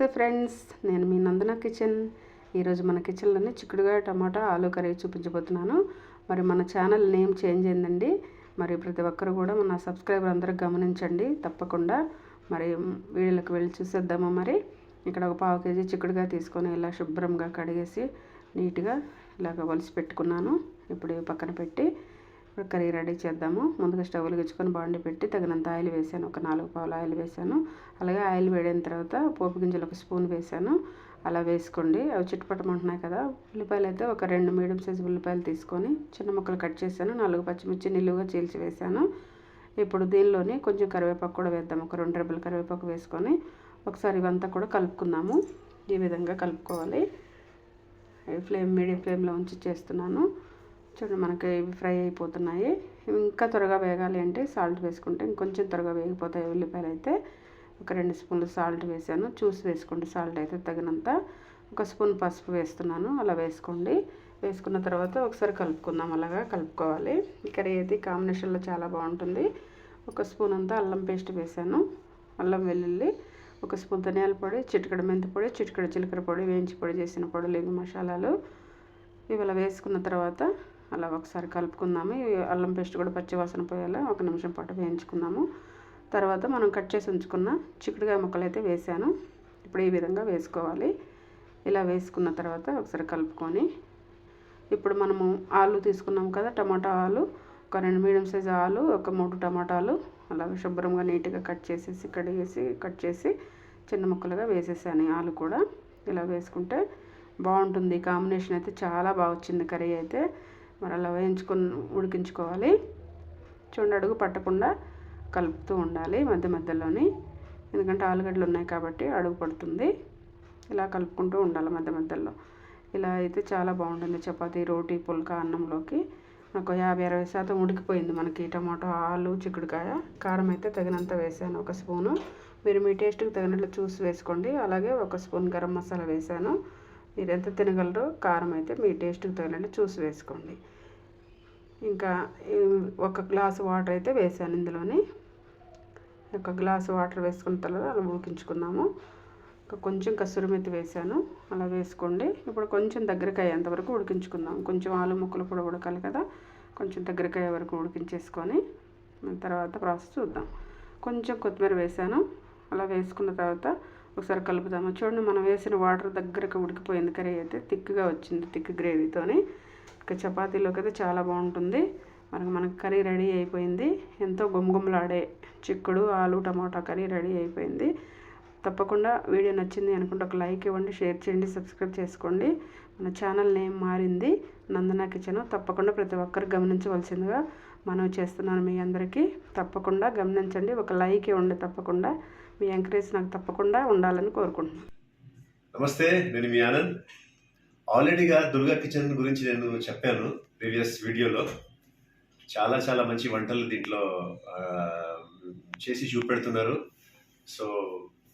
నమస్తే ఫ్రెండ్స్ నేను మీ నందన కిచెన్. ఈరోజు మన కిచెన్లోనే చిక్కుడుగా టమాటా ఆలు కర్రీ చూపించబోతున్నాను. మరి మన ఛానల్ నేమ్ చేంజ్ అయిందండి. మరి ప్రతి ఒక్కరు కూడా మన సబ్స్క్రైబర్ అందరూ గమనించండి తప్పకుండా. మరి వీడియోలకు వెళ్ళి చూసేద్దామా మరి? ఇక్కడ ఒక పావు కేజీ చిక్కుడుగా తీసుకొని ఇలా శుభ్రంగా కడిగేసి నీట్గా ఇలాగ వలసి పెట్టుకున్నాను. ఇప్పుడు పక్కన పెట్టి ఇప్పుడు కర్రీ రెడీ చేద్దాము. ముందుగా స్టవ్ వెలిగించుకొని బాండి పెట్టి తగినంత ఆయిల్ వేసాను. ఒక నాలుగు పావులు ఆయిల్ వేసాను. అలాగే ఆయిల్ వేడిన తర్వాత పోపు గింజలు ఒక స్పూన్ వేసాను. అలా వేసుకోండి. అవి చిట్టుపట్టమంటున్నాయి కదా. ఉల్లిపాయలు అయితే ఒక రెండు మీడియం సైజు ఉల్లిపాయలు తీసుకొని చిన్న ముక్కలు కట్ చేశాను. నాలుగు పచ్చిమిర్చి నిలువుగా చీల్చి వేసాను. ఇప్పుడు దీనిలోనే కొంచెం కరివేపాకు కూడా వేద్దాం. ఒక రెండు రెబ్బల కరివేపాకు వేసుకొని ఒకసారి ఇవంతా కూడా కలుపుకుందాము. ఈ విధంగా కలుపుకోవాలి. ఫ్లేమ్ మీడియం ఫ్లేమ్లో ఉంచి చేస్తున్నాను. చూడండి మనకి ఇవి ఫ్రై అయిపోతున్నాయి. ఇంకా త్వరగా వేగాలి అంటే సాల్ట్ వేసుకుంటే ఇంకొంచెం త్వరగా వేగిపోతాయి ఉల్లిపాయలు అయితే. ఒక రెండు స్పూన్లు సాల్ట్ వేసాను. చూసి వేసుకోండి సాల్ట్ అయితే తగినంత. ఒక స్పూన్ పసుపు వేస్తున్నాను అలా వేసుకోండి. వేసుకున్న తర్వాత ఒకసారి కలుపుకుందాం అలాగా కలుపుకోవాలి. ఇక్కడ కర్రీ అయితే కాంబినేషన్లో చాలా బాగుంటుంది. ఒక స్పూన్ అంతా అల్లం పేస్ట్ వేసాను. అల్లం వెల్లుల్లి ఒక స్పూన్ ధనియాల పొడి చిటికడ మెంతి పొడి చిటికడ జీలకర్ర పొడి వేయించి పొడి చేసిన పొడి లేని మసాలాలు. ఇవి వేసుకున్న తర్వాత అలా ఒకసారి కలుపుకుందాము. అల్లం పేస్ట్ కూడా పచ్చివాసన పోయేలా ఒక నిమిషం పాటు వేయించుకుందాము. తర్వాత మనం కట్ చేసి ఉంచుకున్న చిక్కుడుకాయ ముక్కలు అయితే వేసాను. ఇప్పుడు ఈ విధంగా వేసుకోవాలి. ఇలా వేసుకున్న తర్వాత ఒకసారి కలుపుకొని ఇప్పుడు మనము ఆలు తీసుకున్నాం కదా టమాటా ఆలు. ఒక రెండు మీడియం సైజ్ ఆలు ఒక మూడు టమాటాలు. అలా శుభ్రంగా నీట్గా కట్ చేసేసి కడిగేసి కట్ చేసి చిన్న ముక్కలుగా వేసేసాను ఆలు కూడా. ఇలా వేసుకుంటే బాగుంటుంది. కాంబినేషన్ అయితే చాలా బాగా వచ్చింది కర్రీ అయితే. మరి అలా వేయించుకొని ఉడికించుకోవాలి. చూడండి అడుగు పట్టకుండా కలుపుతూ ఉండాలి మధ్య మధ్యలోని. ఎందుకంటే ఆలుగడ్డలు ఉన్నాయి కాబట్టి అడుగు పడుతుంది. ఇలా కలుపుకుంటూ ఉండాలి మధ్య మధ్యలో. ఇలా అయితే చాలా బాగుంటుంది. చపాతీ రోటీ పుల్కా అన్నంలోకి. నాకు యాభై అరవై శాతం ఉడికిపోయింది మనకి టమాటో ఆలు చిక్కుడుకాయ. కారం అయితే తగినంత వేసాను. ఒక స్పూను. మీరు మీ టేస్ట్కి తగినట్లు చూసి వేసుకోండి. అలాగే ఒక స్పూన్ గరం మసాలా వేసాను. మీరు ఎంత తినగలరో కారం అయితే మీ టేస్ట్కి తగినట్టు చూసి వేసుకోండి. ఇంకా ఒక గ్లాసు వాటర్ అయితే వేసాను ఇందులోని. ఒక గ్లాసు వాటర్ వేసుకున్న తర్వాత అలా ఉడికించుకున్నాము కొంచెం కసూరి మెత్తి వేసాను. అలా వేసుకోండి. ఇప్పుడు కొంచెం దగ్గరికి అయ్యేంతవరకు ఉడికించుకుందాం. కొంచెం ఆలు ముక్కలు కూడా ఉడకాలి కదా. కొంచెం దగ్గరికి అయ్యే వరకు ఉడికించేసుకొని తర్వాత ప్రాసెస్ చూద్దాం. కొంచెం కొత్తిమీర వేసాను. అలా వేసుకున్న తర్వాత ఒకసారి కలుపుదాము చూడండి మనం వేసిన వాటర్ దగ్గరకు ఉడికిపోయింది కర్రీ అయితే. థిక్గా వచ్చింది థిక్ గ్రేవీతోని. ఇక చపాతీలోకి అయితే చాలా బాగుంటుంది. మనకు మనకు కర్రీ రెడీ అయిపోయింది. ఎంతో గుమగుమలాడే చిక్కుడు ఆలు టమాటా కర్రీ రెడీ అయిపోయింది. తప్పకుండా వీడియో నచ్చింది అనుకుంటే ఒక లైక్ ఇవ్వండి షేర్ చేయండి సబ్స్క్రైబ్ చేసుకోండి. మన ఛానల్ నేమ్ మారింది. నందన కిచెన్. తప్పకుండా ప్రతి ఒక్కరు గమనించవలసిందిగా మనం చేస్తున్నాను మీ అందరికీ. తప్పకుండా గమనించండి. ఒక లైక్ ఇవ్వండి తప్పకుండా మీ ఎంకరేజ్ నాకు తప్పకుండా ఉండాలని కోరుకుంటున్నాను. నమస్తే నేను మీ ఆనంద్. ఆల్రెడీగా దుర్గా కిచెన్ గురించి నేను చెప్పాను ప్రీవియస్ వీడియోలో. చాలా చాలా మంచి వంటలు దీంట్లో చేసి చూపెడుతున్నారు. సో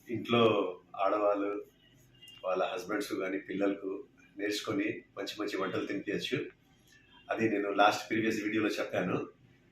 ఇంట్లో ఆడవాళ్ళు వాళ్ళ హస్బెండ్స్ కానీ పిల్లలకు నేర్చుకొని మంచి మంచి వంటలు తినిపించచ్చు అది నేను లాస్ట్ ప్రీవియస్ వీడియోలో చెప్పాను.